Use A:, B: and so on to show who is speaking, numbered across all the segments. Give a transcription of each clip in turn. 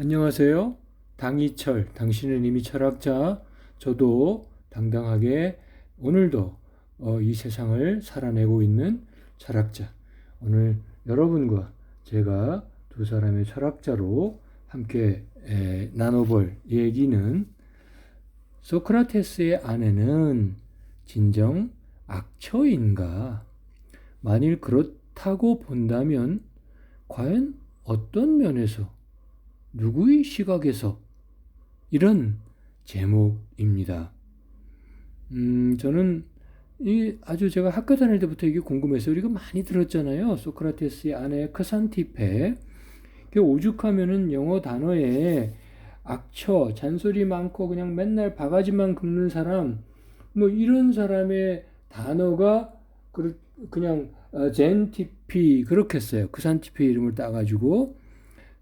A: 안녕하세요. 당이철, 당신은 이미 철학자. 저도 당당하게 오늘도 어, 이 세상을 살아내고 있는 철학자. 오늘 여러분과 제가 두 사람의 철학자로 함께 에, 나눠볼 얘기는 소크라테스의 아내는 진정 악처인가? 만일 그렇다고 본다면 과연 어떤 면에서 누구의 시각에서 이런 제목입니다. 음, 저는 이 아주 제가 학교 다닐 때부터 이게 궁금해서 우리가 많이 들었잖아요. 소크라테스의 아내 크산티페. 오죽하면은 영어 단어에 악처, 잔소리 많고 그냥 맨날 바가지만 긁는 사람, 뭐 이런 사람의 단어가 그냥 젠티피 그렇게 써요. 크산티페 이름을 따가지고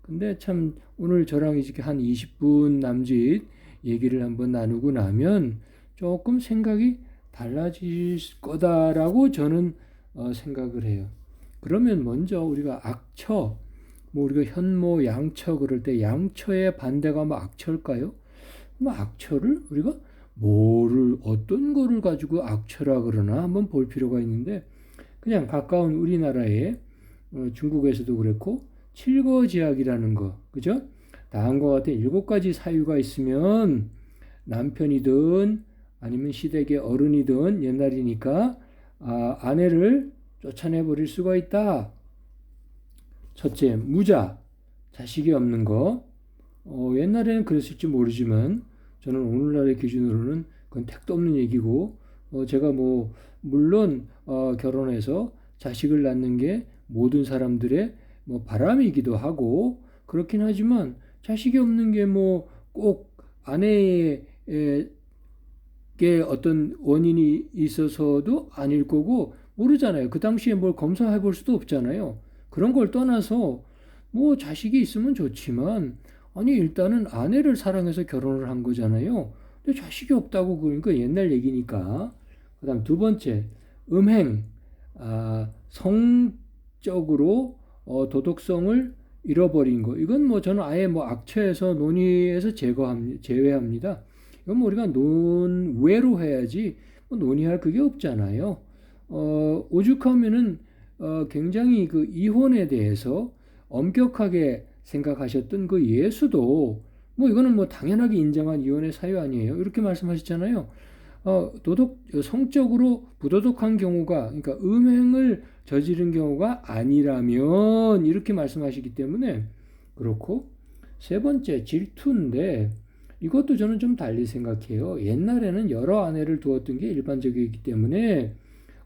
A: 근데 참 오늘 저랑 이렇게 한 20분 남짓 얘기를 한번 나누고 나면 조금 생각이 달라질 거다라고 저는 어, 생각을 해요. 그러면 먼저 우리가 악처, 뭐 우리가 현모, 양처 그럴 때 양처의 반대가 뭐 악처일까요? 뭐 악처를 우리가 뭐를 어떤 거를 가지고 악처라 그러나 한번 볼 필요가 있는데 그냥 가까운 우리나라에 어, 중국에서도 그렇고 칠거지약이라는 거, 그죠? 다음과 같은 일곱 가지 사유가 있으면 남편이든 아니면 시댁의 어른이든 옛날이니까 아, 아내를 쫓아내 버릴 수가 있다. 첫째, 무자, 자식이 없는 거. 어, 옛날에는 그랬을지 모르지만 저는 오늘날의 기준으로는 그건 택도 없는 얘기고 어, 제가 뭐 물론 어, 결혼해서 자식을 낳는 게 모든 사람들의 뭐 바람이기도 하고 그렇긴 하지만 자식이 없는 게 뭐 꼭 아내에게 어떤 원인이 있어서도 아닐 거고 모르잖아요. 그 당시에 뭘 검사해 볼 수도 없잖아요. 그런 걸 떠나서 뭐 자식이 있으면 좋지만 아니 일단은 아내를 사랑해서 결혼을 한 거잖아요. 근데 자식이 없다고 그러니까 옛날 얘기니까. 그다음 두 번째 음행 아, 성적으로 어, 도덕성을 잃어버린 거. 이건 뭐 저는 아예 뭐 악처에서 논의에서 제거합니다. 제외합니다. 이건 뭐 우리가 논외로 해야지 뭐 논의할 그게 없잖아요. 어, 오죽하면은 어, 굉장히 그 이혼에 대해서 엄격하게 생각하셨던 그 예수도 뭐 이거는 뭐 당연하게 인정한 이혼의 사유 아니에요. 이렇게 말씀하셨잖아요. 어, 도덕 성적으로 부도덕한 경우가 그러니까 음행을 저지른 경우가 아니라면 이렇게 말씀하시기 때문에 그렇고 세 번째 질투인데 이것도 저는 좀 달리 생각해요. 옛날에는 여러 아내를 두었던 게 일반적이기 때문에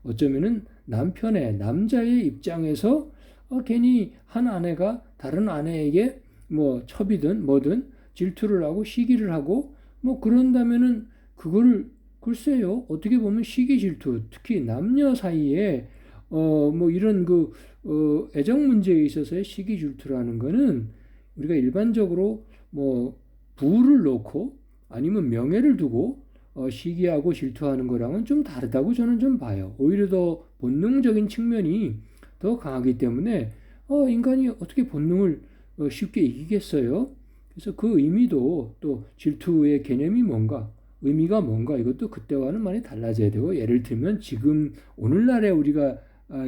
A: 어쩌면은 남편의 남자의 입장에서 어, 괜히 한 아내가 다른 아내에게 뭐 첩이든 뭐든 질투를 하고 시기를 하고 뭐 그런다면은 그거를 글쎄요 어떻게 보면 시기 질투 특히 남녀 사이에 어 뭐 이런 그 어, 애정 문제에 있어서의 시기 질투라는 거는 우리가 일반적으로 뭐 부를 놓고 아니면 명예를 두고 어, 시기하고 질투하는 거랑은 좀 다르다고 저는 좀 봐요. 오히려 더 본능적인 측면이 더 강하기 때문에 어, 인간이 어떻게 본능을 어, 쉽게 이기겠어요? 그래서 그 의미도 또 질투의 개념이 뭔가 의미가 뭔가 이것도 그때와는 많이 달라져야 되고 예를 들면 지금 오늘날에 우리가 아,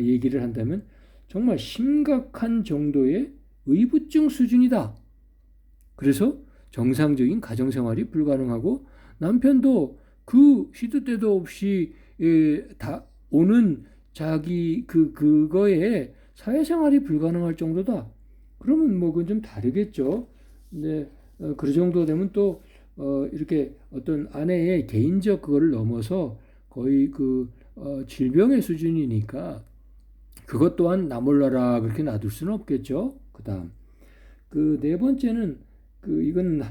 A: 얘기를 한다면 정말 심각한 정도의 의부증 수준이다. 그래서 정상적인 가정생활이 불가능하고 남편도 그 시도 때도 없이 예, 다 오는 자기 그 그거에 사회생활이 불가능할 정도다. 그러면 뭐 그건 좀 다르겠죠. 근데 어, 그 정도 되면 또 어, 이렇게 어떤 아내의 개인적 그거를 넘어서 거의 그 어, 질병의 수준이니까 그것 또한 나 몰라라 그렇게 놔둘 수는 없겠죠. 그다음 그 네 번째는 그 이건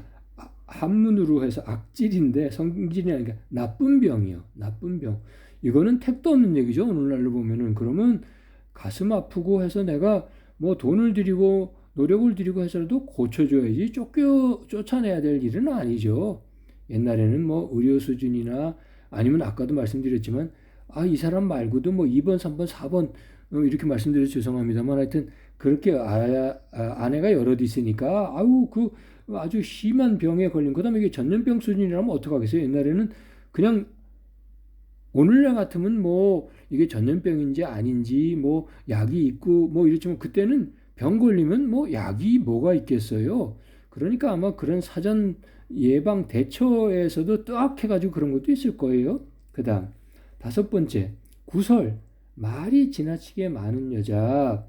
A: 한문으로 해서 악질인데 성질이 아니라 나쁜 병이요. 나쁜 병. 이거는 택도 없는 얘기죠. 오늘날로 보면은 그러면 가슴 아프고 해서 내가 뭐 돈을 들이고 노력을 들이고 해서라도 고쳐줘야지 쫓겨 쫓아내야 될 일은 아니죠. 옛날에는 뭐 의료 수준이나 아니면 아까도 말씀드렸지만 아 이 사람 말고도 뭐 2번, 3번, 4번 어, 이렇게 말씀드려서 죄송합니다만 하여튼 그렇게 아, 아, 내가 여럿 있으니까 아우 그 아주 심한 병에 걸린 그다음에 이게 전염병 수준이라면 어떡하겠어요? 옛날에는 그냥 오늘날 같으면 뭐 이게 전염병인지 아닌지 뭐 약이 있고 뭐 이렇지만 그때는 병 걸리면 뭐 약이 뭐가 있겠어요. 그러니까 아마 그런 사전 예방 대처에서도 딱 해가지고 그런 것도 있을 거예요. 그 다음 다섯 번째 구설 말이 지나치게 많은 여자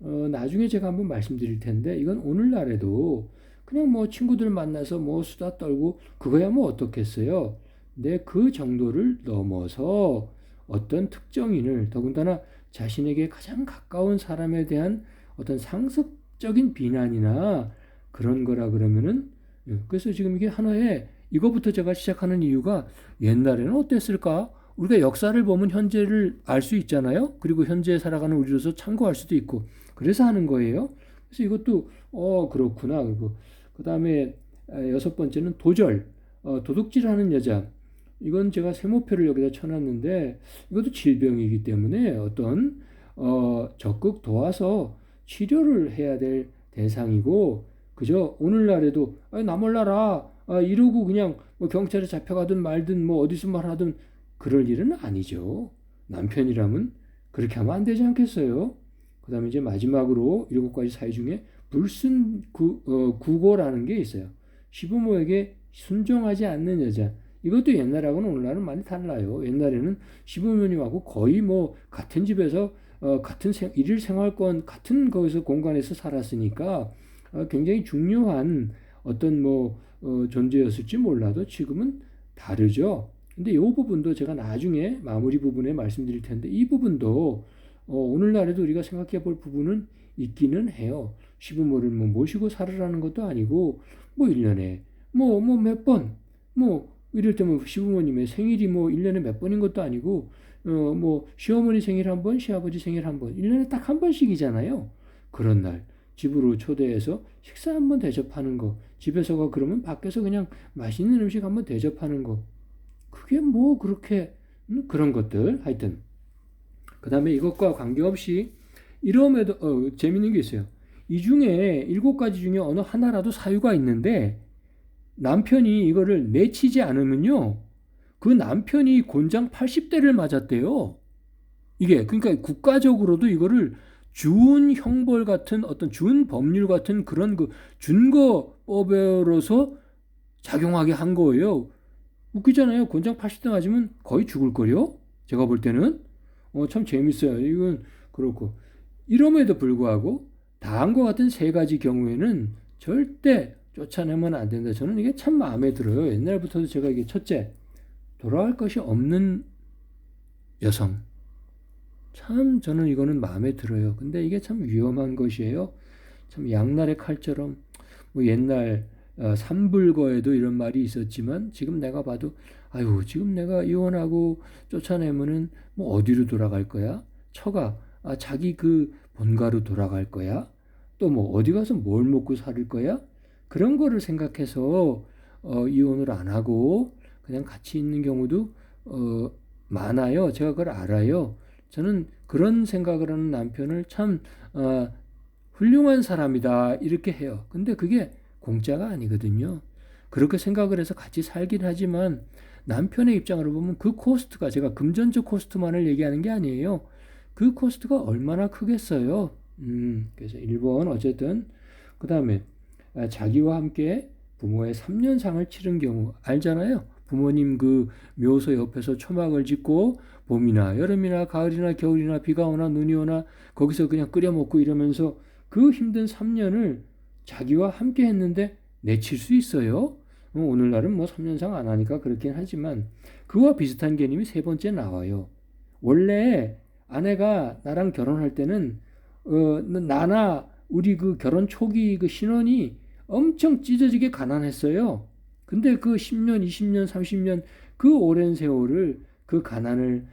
A: 어, 나중에 제가 한번 말씀드릴 텐데 이건 오늘날에도 그냥 뭐 친구들 만나서 뭐 수다 떨고 그거야 뭐 어떻겠어요. 근데 그 정도를 넘어서 어떤 특정인을 더군다나 자신에게 가장 가까운 사람에 대한 어떤 상습적인 비난이나 그런 거라 그러면은 예, 그래서 지금 이게 하나의 이거부터 제가 시작하는 이유가 옛날에는 어땠을까? 우리가 역사를 보면 현재를 알 수 있잖아요. 그리고 현재 살아가는 우리로서 참고할 수도 있고 그래서 하는 거예요. 그래서 이것도 어 그렇구나. 그리고 그 다음에 여섯 번째는 도절, 어, 도둑질하는 여자. 이건 제가 세모표를 여기다 쳐놨는데 이것도 질병이기 때문에 어떤 어, 적극 도와서 치료를 해야 될 대상이고 그저 오늘날에도 아, 나 몰라라 아, 이러고 그냥 뭐 경찰에 잡혀가든 말든 뭐 어디서 말하든 그럴 일은 아니죠. 남편이라면 그렇게 하면 안 되지 않겠어요? 그 다음에 이제 마지막으로 일곱 가지 사유 중에 불순 구, 어, 구고라는 게 있어요. 시부모에게 순종하지 않는 여자. 이것도 옛날하고는 오늘날은 많이 달라요. 옛날에는 시부모님하고 거의 뭐 같은 집에서 어, 같은 생, 일일 생활권 같은 거기서 공간에서 살았으니까 어, 굉장히 중요한 어떤 뭐 어, 존재였을지 몰라도 지금은 다르죠. 근데 이 부분도 제가 나중에 마무리 부분에 말씀드릴 텐데 이 부분도 어, 오늘날에도 우리가 생각해 볼 부분은 있기는 해요. 시부모를 뭐 모시고 살으라는 것도 아니고 뭐 1년에 뭐 뭐 몇 번 뭐 이럴 때면 시부모님의 생일이 뭐 1년에 몇 번인 것도 아니고 어 뭐 시어머니 생일 한 번, 시아버지 생일 한 번, 1년에 딱 한 번씩이잖아요. 그런 날 집으로 초대해서 식사 한 번 대접하는 거. 집에서가 그러면 밖에서 그냥 맛있는 음식 한 번 대접하는 거. 그게 뭐 그렇게 음, 그런 것들 하여튼 그 다음에 이것과 관계없이 이러면도 어, 재밌는 게 있어요. 이 중에 일곱 가지 중에 어느 하나라도 사유가 있는데 남편이 이거를 내치지 않으면요. 그 남편이 곤장 80대를 맞았대요. 이게 그러니까 국가적으로도 이거를 준 형벌 같은 어떤 준 법률 같은 그런 그 준거법으로서 작용하게 한 거예요. 웃기잖아요. 곤장 80대 맞으면 거의 죽을 거요. 제가 볼 때는 어, 참 재밌어요. 이건 그렇고 이럼에도 불구하고 다음과 같은 세 가지 경우에는 절대 쫓아내면 안 된다. 저는 이게 참 마음에 들어요. 옛날부터도 제가 이게 첫째, 돌아갈 것이 없는 여성. 참 저는 이거는 마음에 들어요. 근데 이게 참 위험한 것이에요. 참 양날의 칼처럼 뭐 옛날 어, 삼불거에도 이런 말이 있었지만 지금 내가 봐도 아유 지금 내가 이혼하고 쫓아내면은 뭐 어디로 돌아갈 거야? 처가 아, 자기 그 본가로 돌아갈 거야? 또 뭐 어디 가서 뭘 먹고 살 거야? 그런 거를 생각해서 어, 이혼을 안 하고 그냥 같이 있는 경우도 어, 많아요. 제가 그걸 알아요. 저는 그런 생각을 하는 남편을 참 어, 훌륭한 사람이다 이렇게 해요. 근데 그게 공짜가 아니거든요. 그렇게 생각을 해서 같이 살긴 하지만 남편의 입장으로 보면 그 코스트가 제가 금전적 코스트만을 얘기하는 게 아니에요. 그 코스트가 얼마나 크겠어요. 음, 그래서 1번 어쨌든 그 다음에 아, 자기와 함께 부모의 3년상을 치른 경우 알잖아요. 부모님 그 묘소 옆에서 초막을 짓고 봄이나 여름이나 가을이나 겨울이나 비가 오나 눈이 오나 거기서 그냥 끓여 먹고 이러면서 그 힘든 3년을 자기와 함께 했는데 내칠 수 있어요. 어, 오늘날은 뭐 3년상 안 하니까 그렇긴 하지만 그와 비슷한 개념이 세 번째 나와요. 원래 아내가 나랑 결혼할 때는 어, 나나 우리 그 결혼 초기 그 신혼이 엄청 찢어지게 가난했어요. 근데 그 10년, 20년, 30년 그 오랜 세월을 그 가난을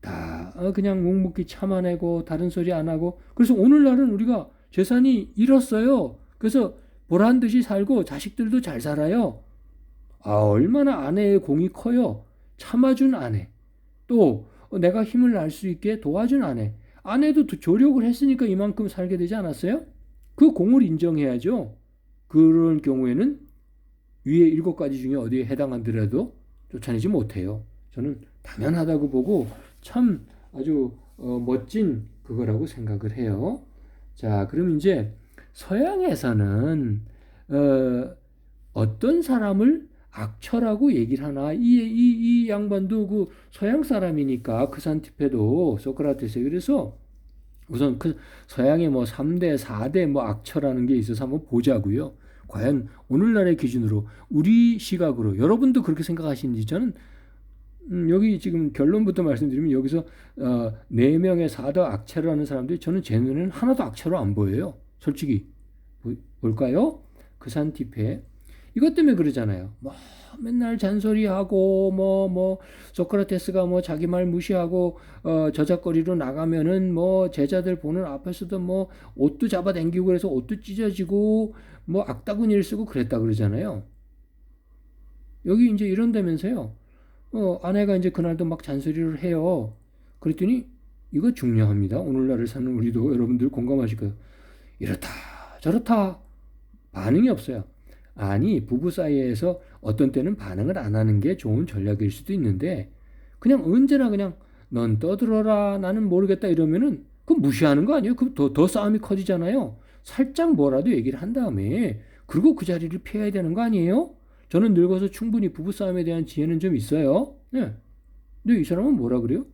A: 다 어, 그냥 묵묵히 참아내고 다른 소리 안 하고 그래서 오늘날은 우리가 재산이 잃었어요. 그래서 보란 듯이 살고 자식들도 잘 살아요. 아, 얼마나 아내의 공이 커요. 참아준 아내. 또 내가 힘을 날수 있게 도와준 아내. 아내도 조력을 했으니까 이만큼 살게 되지 않았어요? 그 공을 인정해야죠. 그런 경우에는 위에 일곱 가지 중에 어디에 해당하더라도 쫓아내지 못해요. 저는 당연하다고 보고 참 아주 어, 멋진 그거라고 생각을 해요. 자, 그럼 이제 서양에서는 어, 어떤 사람을 악처라고 얘기를 하나? 이, 이, 이 양반도 그 서양 사람이니까 크산티페도 소크라테스. 그래서 우선 그 서양의 뭐 3대, 4대 뭐 악처라는 게 있어서 한번 보자고요. 과연 오늘날의 기준으로 우리 시각으로 여러분도 그렇게 생각하시는지 저는 음, 여기 지금 결론부터 말씀드리면 여기서 어, 4명의 4대 악체로 하는 사람들이 저는 제 눈에는 하나도 악체로 안 보여요. 솔직히 볼까요? 크산티페 이것 때문에 그러잖아요. 뭐 맨날 잔소리하고 뭐뭐 뭐, 소크라테스가 뭐 자기 말 무시하고 어 저작거리로 나가면은 뭐 제자들 보는 앞에서도 뭐 옷도 잡아당기고 그래서 옷도 찢어지고 뭐 악다구니를 쓰고 그랬다 그러잖아요. 여기 이제 이런다면서요. 어 아내가 이제 그날도 막 잔소리를 해요. 그랬더니 이거 중요합니다. 오늘날을 사는 우리도 여러분들 공감하실 거예요. 이렇다 저렇다 반응이 없어요. 아니 부부 사이에서 어떤 때는 반응을 안 하는 게 좋은 전략일 수도 있는데 그냥 언제나 그냥 넌 떠들어라 나는 모르겠다 이러면은 그 무시하는 거 아니에요? 그럼 더, 더 싸움이 커지잖아요. 살짝 뭐라도 얘기를 한 다음에 그리고 그 자리를 피해야 되는 거 아니에요? 저는 늙어서 충분히 부부 싸움에 대한 지혜는 좀 있어요. 네. 근데 이 사람은 뭐라 그래요?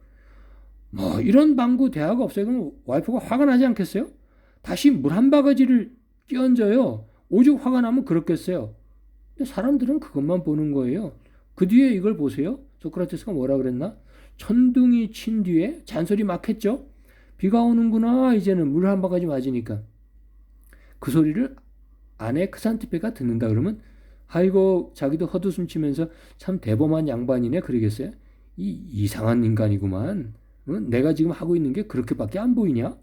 A: 뭐 이런 방구 대화가 없어요. 그럼 와이프가 화가 나지 않겠어요? 다시 물 한 바가지를 끼얹어요. 오죽 화가 나면 그렇겠어요. 근데 사람들은 그것만 보는 거예요. 그 뒤에 이걸 보세요. 소크라테스가 뭐라 그랬나? 천둥이 친 뒤에 잔소리 막 했죠. 비가 오는구나. 이제는 물 한 바가지 맞으니까. 그 소리를 아내 크산티페가 듣는다 그러면 아이고 자기도 헛웃음 치면서 참 대범한 양반이네 그러겠어요. 이 이상한 인간이구만. 응? 내가 지금 하고 있는 게 그렇게밖에 안 보이냐?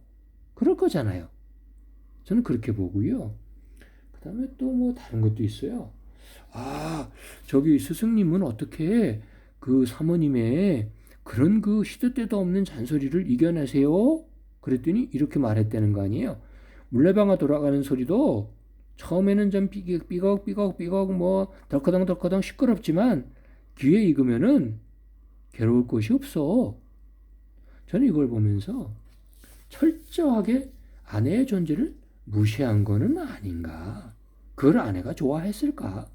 A: 그럴 거잖아요. 저는 그렇게 보고요. 그 다음에 또 뭐 다른 것도 있어요. 아, 저기 스승님은 어떻게 그 사모님의 그런 그 시도 때도 없는 잔소리를 이겨내세요? 그랬더니 이렇게 말했다는 거 아니에요. 물레방아 돌아가는 소리도 처음에는 좀 삐걱 삐걱 삐걱 삐걱 뭐 덜커덩 덜커덩 시끄럽지만 귀에 익으면은 괴로울 곳이 없어. 저는 이걸 보면서 철저하게 아내의 존재를 무시한 거는 아닌가. 그걸 아내가 좋아했을까?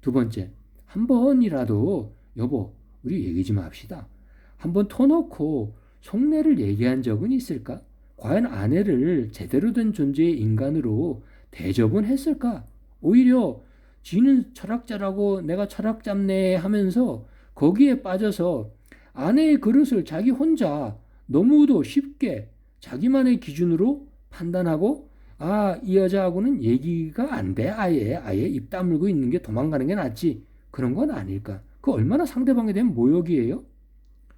A: 두 번째, 한 번이라도 여보, 우리 얘기 좀 합시다. 한 번 터놓고 속내를 얘기한 적은 있을까? 과연 아내를 제대로 된 존재의 인간으로 대접은 했을까? 오히려 지는 철학자라고 내가 철학잡네 하면서 거기에 빠져서 아내의 그릇을 자기 혼자 너무도 쉽게 자기만의 기준으로 판단하고 아, 이 여자하고는 얘기가 안 돼. 아예, 아예 입 다물고 있는 게 도망가는 게 낫지. 그런 건 아닐까. 그 얼마나 상대방에 대한 모욕이에요?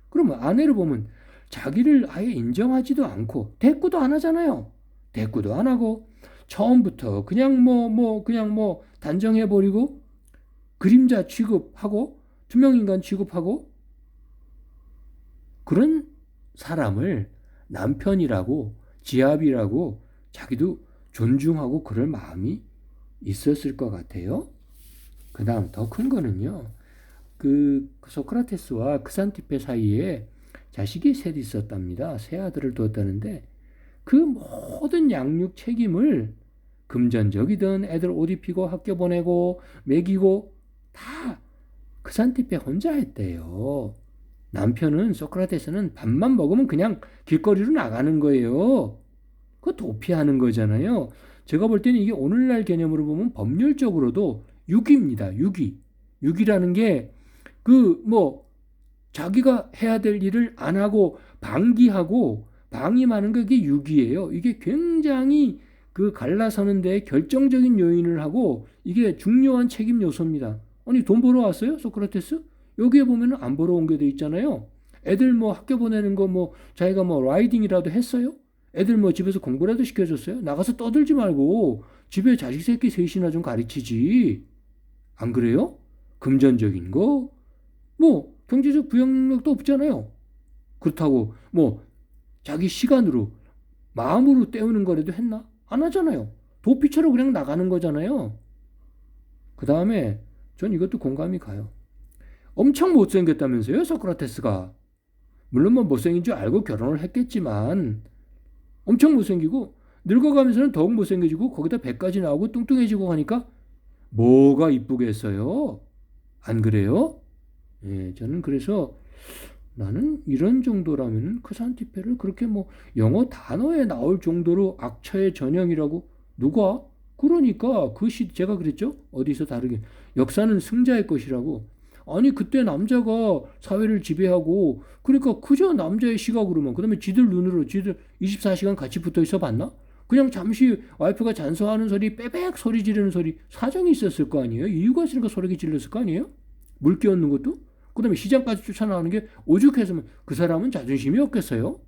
A: 그러면 아내를 보면 자기를 아예 인정하지도 않고 대꾸도 안 하잖아요. 대꾸도 안 하고 처음부터 그냥 뭐, 뭐, 그냥 뭐 단정해버리고 그림자 취급하고 투명인간 취급하고 그런 사람을 남편이라고 지압이라고 자기도 존중하고 그럴 마음이 있었을 것 같아요. 그 다음 더 큰 거는요. 그 소크라테스와 크산티페 사이에 자식이 셋 있었답니다. 세 아들을 두었다는데 그 모든 양육 책임을 금전적이든 애들 옷 입히고 학교 보내고 먹이고 다 크산티페 혼자 했대요. 남편은 소크라테스는 밥만 먹으면 그냥 길거리로 나가는 거예요. 그 도피하는 거잖아요. 제가 볼 때는 이게 오늘날 개념으로 보면 법률적으로도 유기입니다. 유기. 유기라는 게 그 뭐 자기가 해야 될 일을 안 하고 방기하고 방임하는 게 이게 유기예요. 이게 굉장히 그 갈라서는 데 결정적인 요인을 하고 이게 중요한 책임 요소입니다. 아니 돈 벌어 왔어요? 소크라테스? 여기에 보면은 안 벌어 온 게 돼 있잖아요. 애들 뭐 학교 보내는 거 뭐 자기가 뭐 라이딩이라도 했어요? 애들 뭐 집에서 공부라도 시켜줬어요? 나가서 떠들지 말고 집에 자식 새끼 셋이나 좀 가르치지. 안 그래요? 금전적인 거? 뭐 경제적 부양 능력도 없잖아요. 그렇다고 뭐 자기 시간으로 마음으로 때우는 거라도 했나? 안 하잖아요. 도피처럼 그냥 나가는 거잖아요. 그 다음에 전 이것도 공감이 가요. 엄청 못생겼다면서요, 소크라테스가. 물론 뭐 못생긴 줄 알고 결혼을 했겠지만 엄청 못생기고 늙어가면서는 더욱 못생겨지고 거기다 배까지 나오고 뚱뚱해지고 하니까 뭐가 이쁘겠어요? 안 그래요? 예, 저는 그래서 나는 이런 정도라면 크산티페를 그렇게 뭐 영어 단어에 나올 정도로 악처의 전형이라고 누가? 그러니까 그 시 제가 그랬죠? 어디서 다르게 역사는 승자의 것이라고 아니 그때 남자가 사회를 지배하고 그러니까 그저 남자의 시각으로만 그다음에 지들 눈으로 지들 24시간 같이 붙어 있어 봤나? 그냥 잠시 와이프가 잔소하는 소리 빼백 소리 지르는 소리 사정이 있었을 거 아니에요? 이유가 있으니까 소리 질렀을 거 아니에요? 물 끼얹는 것도? 그 다음에 시장까지 쫓아나오는 게 오죽했으면 그 사람은 자존심이 없겠어요?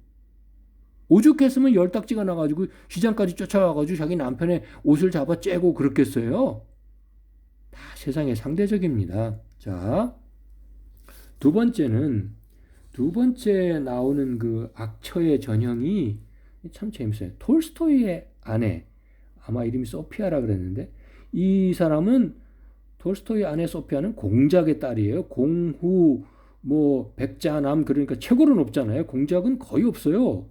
A: 오죽했으면 열딱지가 나가지고 시장까지 쫓아와가지고 자기 남편의 옷을 잡아 째고 그렇겠어요? 다 세상에 상대적입니다. 자, 두 번째는 두 번째 나오는 그 악처의 전형이 참 재밌어요. 톨스토이의 아내 아마 이름이 소피아라 그랬는데 이 사람은 톨스토이 아내 소피아는 공작의 딸이에요. 공후 뭐 백자남 그러니까 최고로 높잖아요. 공작은 거의 없어요.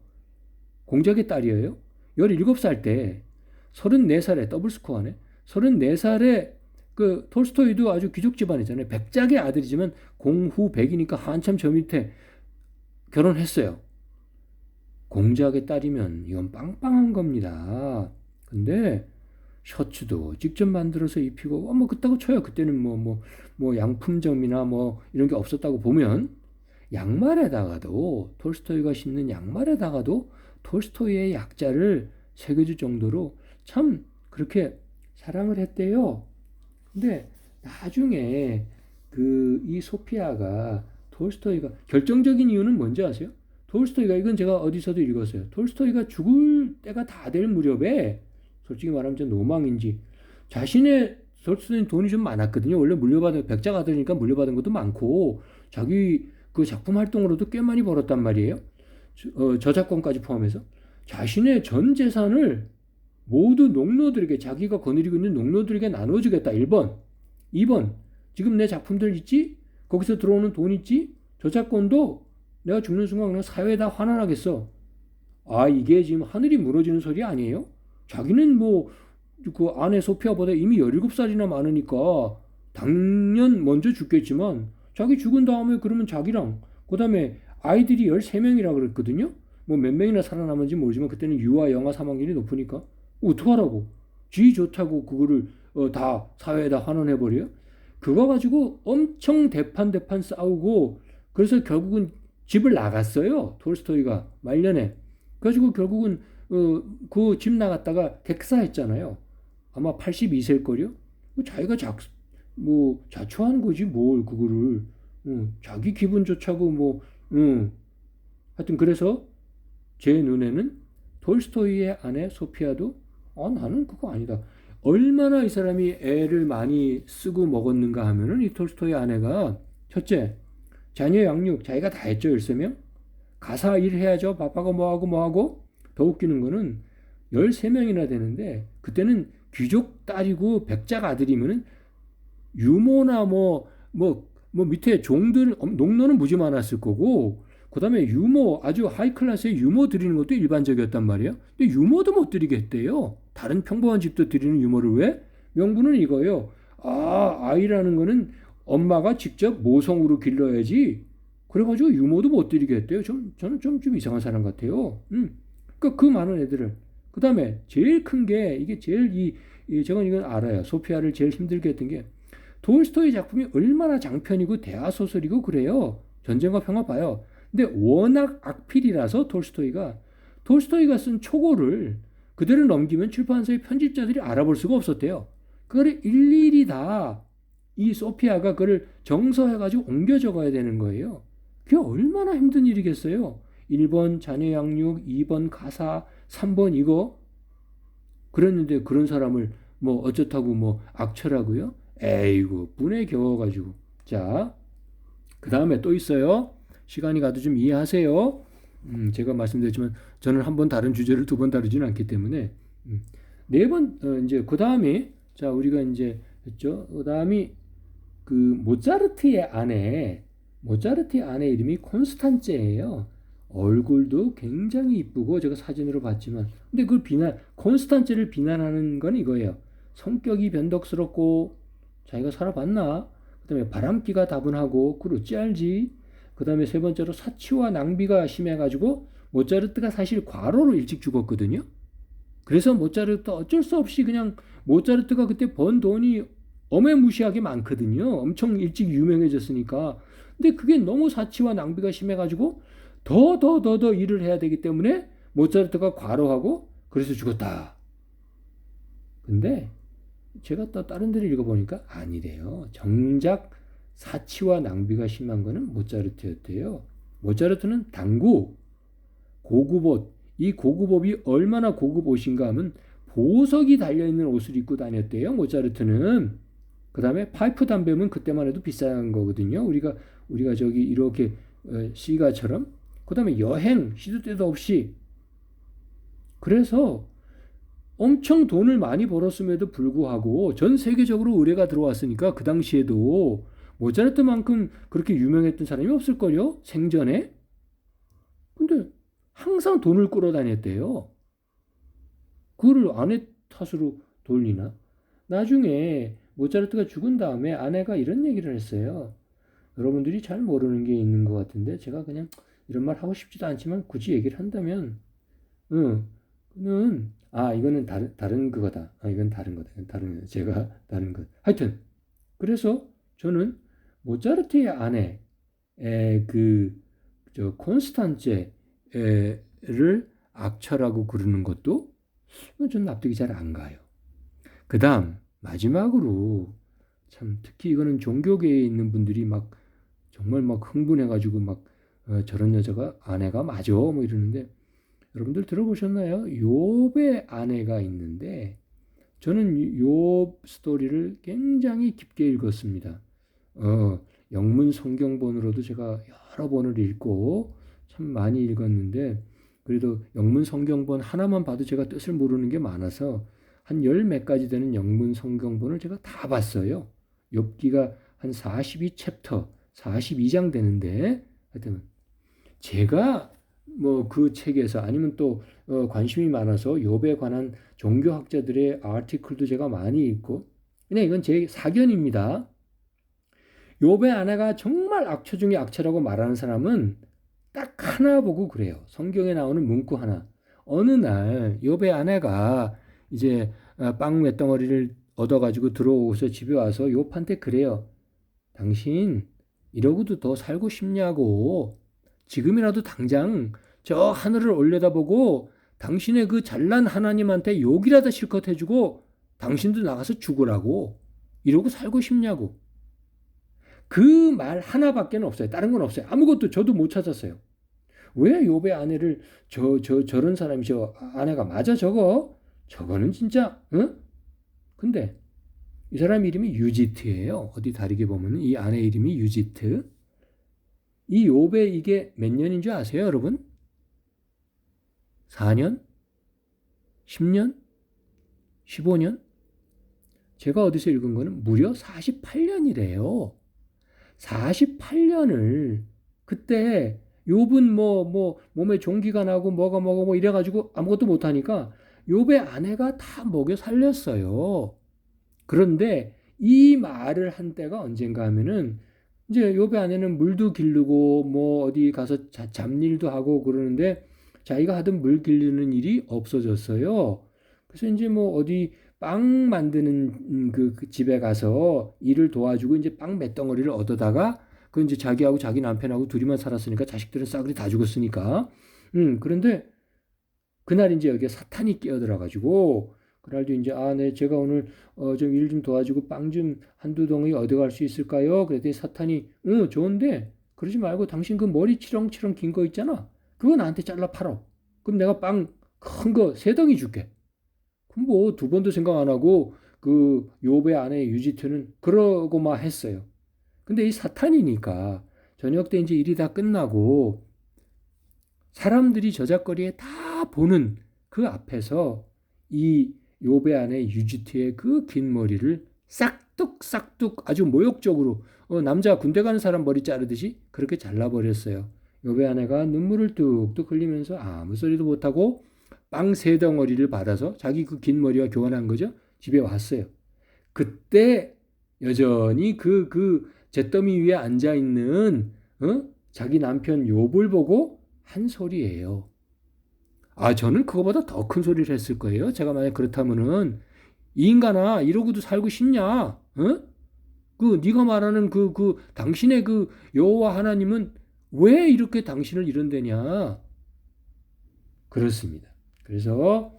A: 공작의 딸이에요. 17살 때 34살에 더블 스코어네. 34살에 그 톨스토이도 아주 귀족 집안이잖아요. 백작의 아들이지만 공후 백이니까 한참 저 밑에 결혼했어요. 공작의 딸이면 이건 빵빵한 겁니다. 근데 셔츠도 직접 만들어서 입히고 어, 뭐 그따고 쳐요. 그때는 뭐 뭐뭐 뭐 양품점이나 뭐 이런 게 없었다고 보면 양말에다가도 톨스토이가 신는 양말에다가도 톨스토이의 약자를 새겨줄 정도로 참 그렇게 사랑을 했대요. 근데 나중에 그 이 소피아가 톨스토이가 결정적인 이유는 뭔지 아세요? 톨스토이가 이건 제가 어디서도 읽었어요. 톨스토이가 죽을 때가 다 될 무렵에 솔직히 말하면 좀 노망인지 자신의 톨스토이는 돈이 좀 많았거든요. 원래 물려받은 백자가 되니까 물려받은 것도 많고 자기 그 작품 활동으로도 꽤 많이 벌었단 말이에요. 어, 저작권까지 포함해서 자신의 전 재산을 모두 농노들에게 자기가 거느리고 있는 농노들에게 나눠주겠다. 1번. 2번. 지금 내 작품들 있지? 거기서 들어오는 돈 있지? 저작권도 내가 죽는 순간 그냥 사회에다 환원하겠어. 아, 이게 지금 하늘이 무너지는 소리 아니에요? 자기는 뭐, 그 아내 소피아보다 이미 17살이나 많으니까 당연 먼저 죽겠지만 자기 죽은 다음에 그러면 자기랑 그 다음에 아이들이 13명이라 그랬거든요. 뭐 몇 명이나 살아남은지 모르지만 그때는 유아 영아 사망률이 높으니까 어떡하라고. 쥐 좋다고 그거를 어, 다 사회에다 환원해버려요? 그거 가지고 엄청 대판대판 싸우고 그래서 결국은 집을 나갔어요. 톨스토이가 말년에. 그래가지고 결국은 어, 그 집 나갔다가 객사했잖아요. 아마 82세일 걸요. 뭐 자기가 작, 뭐 자초한 거지 뭘 그거를 응, 자기 기분 좋자고 뭐 응. 하여튼 그래서 제 눈에는 톨스토이의 아내 소피아도 어 나는 그거 아니다. 얼마나 이 사람이 애를 많이 쓰고 먹었는가 하면은 이 톨스토이 아내가 첫째 자녀 양육 자기가 다 했죠 열세명 가사 일 해야죠 바빠고 뭐하고 뭐하고 더 웃기는 거는 13명이나 되는데 그때는 귀족 딸이고 백작 아들이면은 유모나 뭐, 뭐, 뭐 밑에 종들, 농노는 무지 많았을 거고, 그 다음에 유모, 아주 하이 클래스의 유모 드리는 것도 일반적이었단 말이에요. 근데 유모도 못 드리겠대요. 다른 평범한 집도 드리는 유모를 왜? 명분은 이거예요. 아, 아이라는 거는 엄마가 직접 모성으로 길러야지. 그래가지고 유모도 못 드리겠대요. 좀, 저는 좀, 좀 이상한 사람 같아요. 음. 그러니까 그 많은 애들을. 그 다음에 제일 큰 게, 이게 제일 이, 이, 제가 이건 알아요. 소피아를 제일 힘들게 했던 게, 돌스토이 작품이 얼마나 장편이고 대하소설이고 그래요. 전쟁과 평화 봐요. 근데 워낙 악필이라서 톨스토이가 톨스토이가 쓴 초고를 그대로 넘기면 출판사의 편집자들이 알아볼 수가 없었대요. 그걸 일일이 다 이 소피아가 그걸 정서해가지고 옮겨 적어야 되는 거예요. 그게 얼마나 힘든 일이겠어요. 1번 자녀 양육, 2번 가사, 3번 이거. 그랬는데 그런 사람을 뭐 어쩌다고 뭐 악처라고요? 에이구, 분에 겨워가지고. 자, 그 다음에 또 있어요. 시간이 가도 좀 이해하세요. 음, 제가 말씀드렸지만 저는 한 번 다른 주제를 두 번 다루지는 않기 때문에 음, 네번 어, 이제 그 다음에 자 우리가 이제 했죠. 그 다음이 그 모차르트의 아내 모차르트의 아내 이름이 콘스탄제예요. 얼굴도 굉장히 이쁘고 제가 사진으로 봤지만 근데 그걸 비난 콘스탄제를 비난하는 건 이거예요. 성격이 변덕스럽고 자기가 살아봤나? 그다음에 바람기가 다분하고 어찌 알지? 그 다음에 세 번째로 사치와 낭비가 심해가지고 모차르트가 사실 과로로 일찍 죽었거든요. 그래서 모차르트 어쩔 수 없이 그냥 모차르트가 그때 번 돈이 어마무시하게 많거든요. 엄청 일찍 유명해졌으니까. 근데 그게 너무 사치와 낭비가 심해가지고 더 더 더 더 일을 해야 되기 때문에 모차르트가 과로하고 그래서 죽었다. 근데 제가 또 다른 데를 읽어보니까 아니래요. 정작 사치와 낭비가 심한 거는 모차르트였대요. 모차르트는 당구, 고급 옷, 이 고급 옷이 얼마나 고급 옷인가 하면 보석이 달려있는 옷을 입고 다녔대요. 모차르트는. 그 다음에 파이프 담배면 그때만 해도 비싼 거거든요. 우리가, 우리가 저기 이렇게 어, 시가처럼. 그 다음에 여행, 시도 때도 없이. 그래서 엄청 돈을 많이 벌었음에도 불구하고 전 세계적으로 의뢰가 들어왔으니까 그 당시에도 모차르트만큼 그렇게 유명했던 사람이 없을걸요? 생전에? 근데 항상 돈을 끌어다녔대요. 그거를 아내 탓으로 돌리나? 나중에 모차르트가 죽은 다음에 아내가 이런 얘기를 했어요. 여러분들이 잘 모르는 게 있는 것 같은데 제가 그냥 이런 말 하고 싶지도 않지만 굳이 얘기를 한다면, 응, 는, 아, 이거는 다른, 다른 그거다. 아, 이건 다른 거다. 다른. 제가 다른 것. 하여튼, 그래서 저는 모차르트의 아내, 에, 그, 저, 콘스탄제를 악처라고 그러는 것도 좀 납득이 잘 안 가요. 그 다음, 마지막으로, 참, 특히 이거는 종교계에 있는 분들이 막, 정말 막 흥분해가지고 막, 어, 저런 여자가 아내가 맞아 뭐 이러는데 여러분들 들어보셨나요? 욥의 아내가 있는데 저는 욥 스토리를 굉장히 깊게 읽었습니다. 어, 영문 성경본으로도 제가 여러 번을 읽고 참 많이 읽었는데 그래도 영문 성경본 하나만 봐도 제가 뜻을 모르는 게 많아서 한 열 몇 가지 되는 영문 성경본을 제가 다 봤어요. 욥기가 한 42챕터, 42장 되는데 하여튼 제가 뭐 그 책에서 아니면 또 어, 관심이 많아서 욥에 관한 종교학자들의 아티클도 제가 많이 읽고 그냥 이건 제 사견입니다. 욥의 아내가 정말 악처 중에 악처라고 말하는 사람은 딱 하나 보고 그래요. 성경에 나오는 문구 하나. 어느 날 욥의 아내가 이제 어, 빵몇 덩어리를 얻어가지고 들어오고서 집에 와서 욥한테 그래요. 당신 이러고도 더 살고 싶냐고. 지금이라도 당장 저 하늘을 올려다보고 당신의 그 잘난 하나님한테 욕이라도 실컷 해주고 당신도 나가서 죽으라고. 이러고 살고 싶냐고. 그 말 하나밖에는 없어요. 다른 건 없어요. 아무것도 저도 못 찾았어요. 왜 욥의 아내를 저, 저, 저런 사람이 저 아내가 맞아 저거? 저거는 진짜, 응? 근데 이 사람 이름이 유지트예요. 어디 다르게 보면 이 아내 이름이 유지트. 이 욥의 이게 몇 년인 줄 아세요, 여러분? 4년? 10년? 15년? 제가 어디서 읽은 거는 무려 48년이래요. 48년을 그때 욥은 뭐, 뭐, 몸에 종기가 나고 뭐가 뭐가 뭐 이래가지고 아무것도 못하니까 욥의 아내가 다 먹여 살렸어요. 그런데 이 말을 한 때가 언젠가 하면은 이제 욥의 아내는 물도 길르고 뭐 어디 가서 자, 잡일도 하고 그러는데 자기가 하던 물 길르는 일이 없어졌어요. 그래서 이제 뭐 어디 빵 만드는 그, 그 집에 가서 일을 도와주고 이제 빵 몇 덩어리를 얻어다가 그 이제 자기하고 자기 남편하고 둘이만 살았으니까 자식들은 싸그리 다 죽었으니까. 음, 그런데 그날 이제 여기에 사탄이 끼어들어 가지고 그날도 이제 아, 네, 제가 오늘 어, 좀 일 좀 도와주고 빵 좀 한두 덩이 얻어갈 수 있을까요? 그랬더니 사탄이 응, 좋은데 그러지 말고 당신 그 머리 치렁치렁 긴 거 있잖아. 그거 나한테 잘라 팔어. 그럼 내가 빵 큰 거 세 덩이 줄게. 뭐 두 번도 생각 안 하고 그 요배 아내 유지트는 그러고만 했어요. 근데 이 사탄이니까 저녁 때 이제 일이 다 끝나고 사람들이 저작거리에 다 보는 그 앞에서 이 요배 안에 유지트의 그 긴 머리를 싹둑싹둑 아주 모욕적으로 어, 남자 군대 가는 사람 머리 자르듯이 그렇게 잘라버렸어요. 요배 아내가 눈물을 뚝뚝 흘리면서 아무 소리도 못하고 빵 세 덩어리를 받아서 자기 그 긴 머리와 교환한 거죠. 집에 왔어요. 그때 여전히 그, 그, 잿더미 위에 앉아있는, 어? 자기 남편 욥을 보고 한 소리예요. 아, 저는 그거보다 더 큰 소리를 했을 거예요. 제가 만약 그렇다면은, 이 인간아, 이러고도 살고 싶냐? 어? 그, 네가 말하는 그, 그, 당신의 그 여호와 하나님은 왜 이렇게 당신을 이런 데냐? 그렇습니다. 그래서,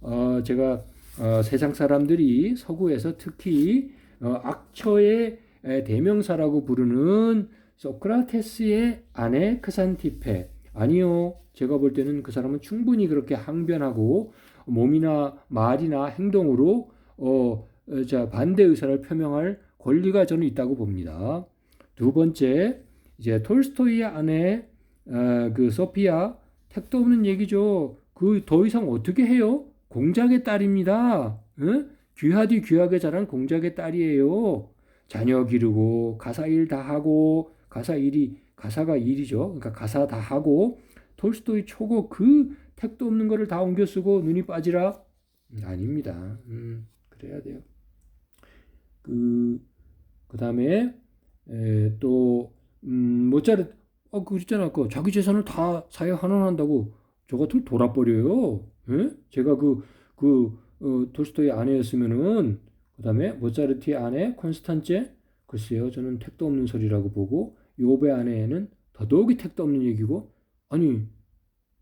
A: 어, 제가, 어, 세상 사람들이 서구에서 특히 어, 악처의 대명사라고 부르는 소크라테스의 아내 크산티페 아니요 제가 볼 때는 그 사람은 충분히 그렇게 항변하고 몸이나 말이나 행동으로 어, 자 반대 의사를 표명할 권리가 저는 있다고 봅니다. 두 번째 이제 톨스토이의 아내 어, 그 소피아 택도 없는 얘기죠. 그 더 이상 어떻게 해요? 공작의 딸입니다. 응? 귀하디 귀하게 자란 공작의 딸이에요. 자녀 기르고 가사 일 다 하고 가사 일이 가사가 일이죠. 그러니까 가사 다 하고 톨스토이 초고 그 택도 없는 거를 다 옮겨 쓰고 눈이 빠지라 음, 아닙니다. 음, 그래야 돼요. 그 그다음에 또 음, 모차르트 어 그랬잖아. 그 자기 재산을 다 사회 환원한다고 저 같으면 돌아버려요. 예? 제가 그, 그, 어, 돌스토이 아내였으면은, 그 다음에 모차르트의 아내 콘스탄제, 글쎄요, 저는 택도 없는 소리라고 보고, 요배 아내는 더더욱이 택도 없는 얘기고, 아니,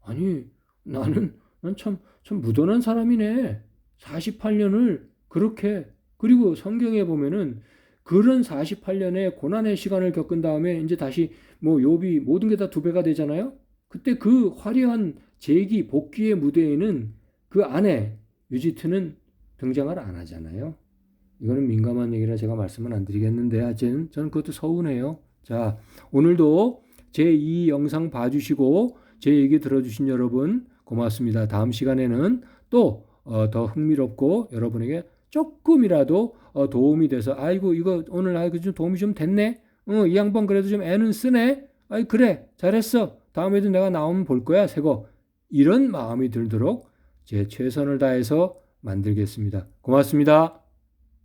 A: 아니, 나는, 난 참, 참 무던한 사람이네. 48년을 그렇게, 그리고 성경에 보면은, 그런 48년의 고난의 시간을 겪은 다음에 이제 다시 뭐 욥이 모든 게 다 두 배가 되잖아요. 그때 그 화려한 재기 복귀의 무대에는 그 안에 유지트는 등장을 안 하잖아요. 이거는 민감한 얘기라 제가 말씀을 안 드리겠는데 하여튼 저는 그것도 서운해요. 자, 오늘도 제 이 영상 봐주시고 제 얘기 들어주신 여러분 고맙습니다. 다음 시간에는 또더 어, 흥미롭고 여러분에게 조금이라도 어, 도움이 돼서 아이고 이거 오늘 아이고 좀 도움이 좀 됐네. 어, 이 양반 그래도 좀 애는 쓰네. 아이 그래 잘했어. 다음에도 내가 나오면 볼 거야 새거. 이런 마음이 들도록 제 최선을 다해서 만들겠습니다. 고맙습니다.